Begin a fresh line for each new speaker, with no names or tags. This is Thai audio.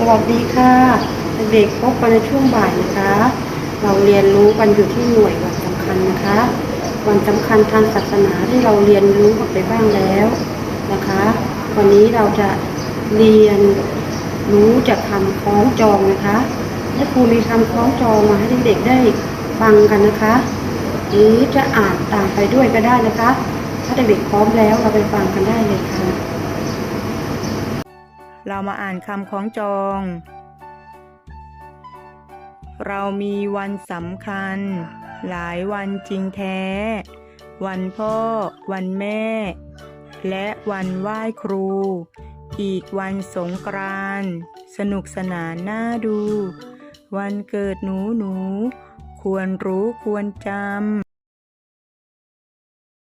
สวัสดีค่ะเด็กๆพบกันในช่วงบ่ายนะคะ เราเรียนรู้กันอยู่ที่หน่วยวันสำคัญนะคะ วันสำคัญทางศาสนาที่เราเรียนรู้กันไปบ้างแล้วนะคะ วันนี้เราจะเรียนรู้จากคำคล้องจองนะคะและครูมีคำคล้องจองมาให้เด็กๆได้ฟังกันนะคะ หรือจะอ่านตามไปด้วยก็ได้นะคะ ถ้าเด็กๆพร้อมแล้วเราไปฟังกันได้เลยค่ะ
เรามาอ่านคำคล้องจอง เรามีวันสำคัญ หลายวันจริงแท้ วันพ่อ วันแม่ และวันไหว้ครู อีกวันสงกรานต์สนุกสนานน่าดู วันเกิดหนูหนู ควรรู้ควรจำ